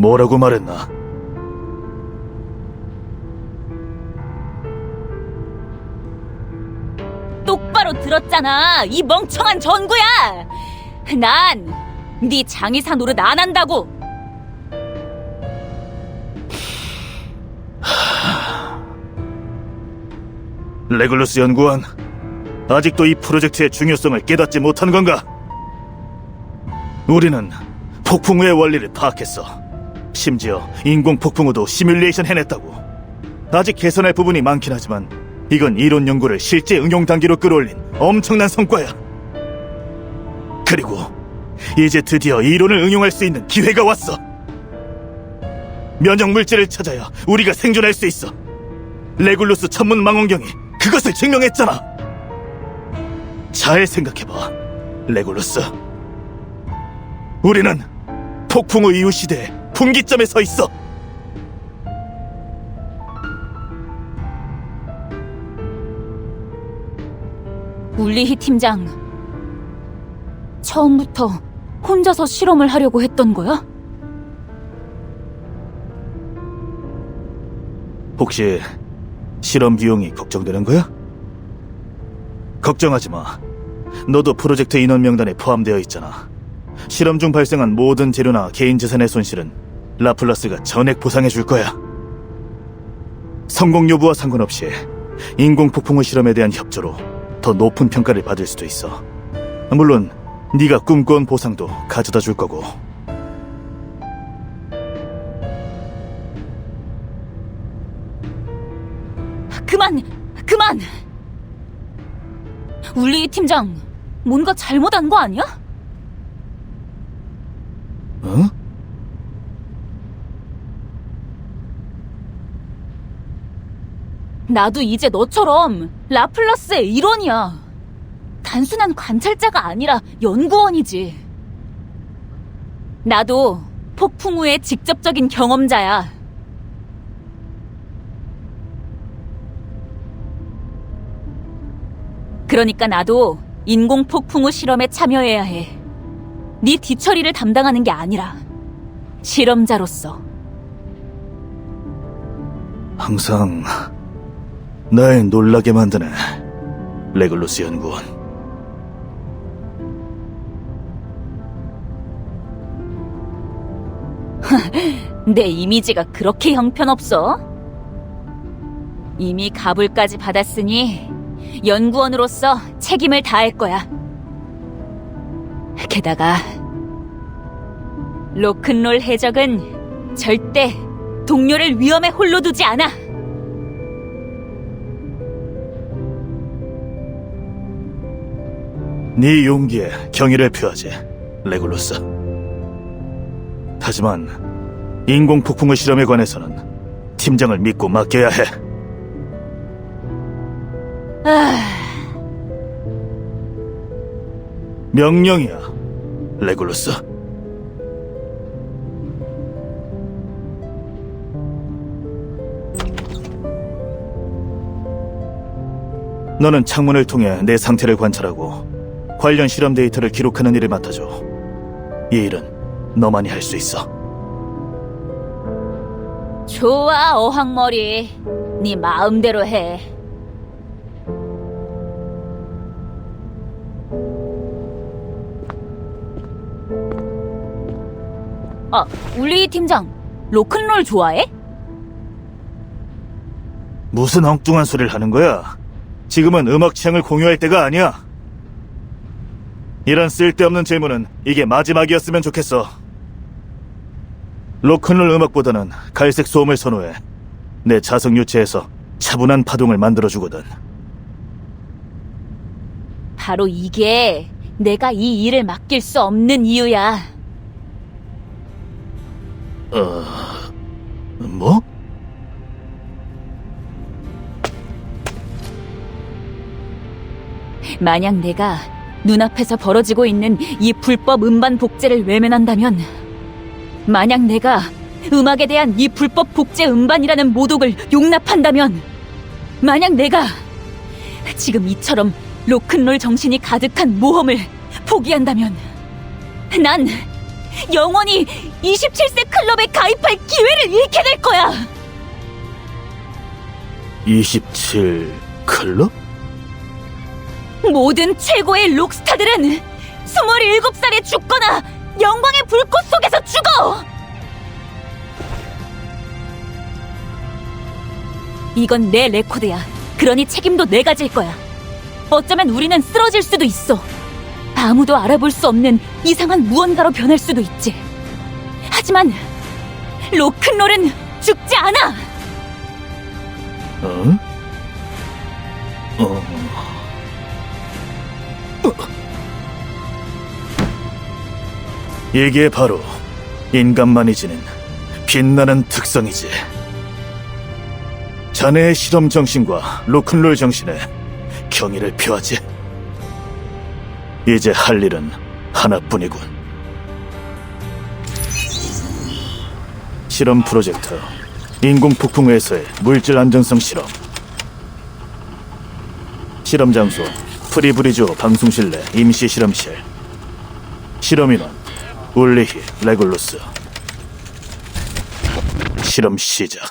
뭐라고 말했나? 똑바로 들었잖아. 이 멍청한 전구야. 난 네 장의사 노릇 안 한다고. 레굴루스 연구원, 아직도 이 프로젝트의 중요성을 깨닫지 못한 건가? 우리는 폭풍우의 원리를 파악했어. 심지어 인공 폭풍우도 시뮬레이션 해냈다고. 아직 개선할 부분이 많긴 하지만 이건 이론 연구를 실제 응용 단계로 끌어올린 엄청난 성과야. 그리고 이제 드디어 이론을 응용할 수 있는 기회가 왔어. 면역 물질을 찾아야 우리가 생존할 수 있어. 레굴루스 천문 망원경이 그것을 증명했잖아. 잘 생각해봐, 레굴루스. 우리는 폭풍우 이후 시대의 분기점에 서 있어. 울리히 팀장. 처음부터 혼자서 실험을 하려고 했던 거야? 혹시 실험 비용이 걱정되는 거야? 걱정하지 마. 너도 프로젝트 인원 명단에 포함되어 있잖아. 실험 중 발생한 모든 재료나 개인 재산의 손실은 라플라스가 전액 보상해 줄 거야. 성공 여부와 상관없이 인공 폭풍우 실험에 대한 협조로 더 높은 평가를 받을 수도 있어. 물론 네가 꿈꿔온 보상도 가져다 줄 거고. 그만! 그만! 울리히 팀장, 뭔가 잘못한 거 아니야? 어? 나도 이제 너처럼 라플라스의 일원이야. 단순한 관찰자가 아니라 연구원이지. 나도 폭풍 후의 직접적인 경험자야. 그러니까 나도 인공 폭풍 후 실험에 참여해야 해. 네 뒤처리를 담당하는 게 아니라 실험자로서. 항상 날 놀라게 만드네. 레글루스 연구원. 내 이미지가 그렇게 형편없어? 이미 갑을까지 받았으니 연구원으로서 책임을 다할 거야. 게다가 로큰롤 해적은 절대 동료를 위험에 홀로 두지 않아. 네 용기에 경의를 표하지, 레굴루스. 하지만 인공 폭풍의 실험에 관해서는 팀장을 믿고 맡겨야 해. 아, 명령이야, 레굴루스. 너는 창문을 통해 내 상태를 관찰하고 관련 실험 데이터를 기록하는 일을 맡아줘. 이 일은 너만이 할 수 있어. 좋아 어항머리. 네 마음대로 해. 아, 울리 팀장, 로큰롤 좋아해? 무슨 엉뚱한 소리를 하는 거야? 지금은 음악 취향을 공유할 때가 아니야. 이런 쓸데없는 질문은 이게 마지막이었으면 좋겠어. 로큰롤 음악보다는 갈색 소음을 선호해. 내 자석 유체에서 차분한 파동을 만들어주거든. 바로 이게 내가 이 일을 맡길 수 없는 이유야. 어... 뭐? 만약 내가 눈앞에서 벌어지고 있는 이 불법 음반 복제를 외면한다면, 만약 내가 음악에 대한 이 불법 복제 음반이라는 모독을 용납한다면, 만약 내가 지금 이처럼 로큰롤 정신이 가득한 모험을 포기한다면, 난 영원히 27세 클럽에 가입할 기회를 잃게 될 거야. 27 클럽? 모든 최고의 록스타들은 27살에 죽거나 영광의 불꽃 속에서 죽어! 이건 내 레코드야. 그러니 책임도 내가 질 거야. 어쩌면 우리는 쓰러질 수도 있어. 아무도 알아볼 수 없는 이상한 무언가로 변할 수도 있지. 하지만 로큰롤은 죽지 않아! 어? 어. 이게 바로 인간만이 지닌 빛나는 특성이지. 자네의 실험 정신과 로큰롤 정신에 경의를 표하지. 이제 할 일은 하나뿐이군. 실험 프로젝트 인공 폭풍회에서의 물질 안정성 실험. 실험 장소 프리브리조 방송실 내 임시 실험실. 실험 인원 울리히 레굴루스. 실험 시작.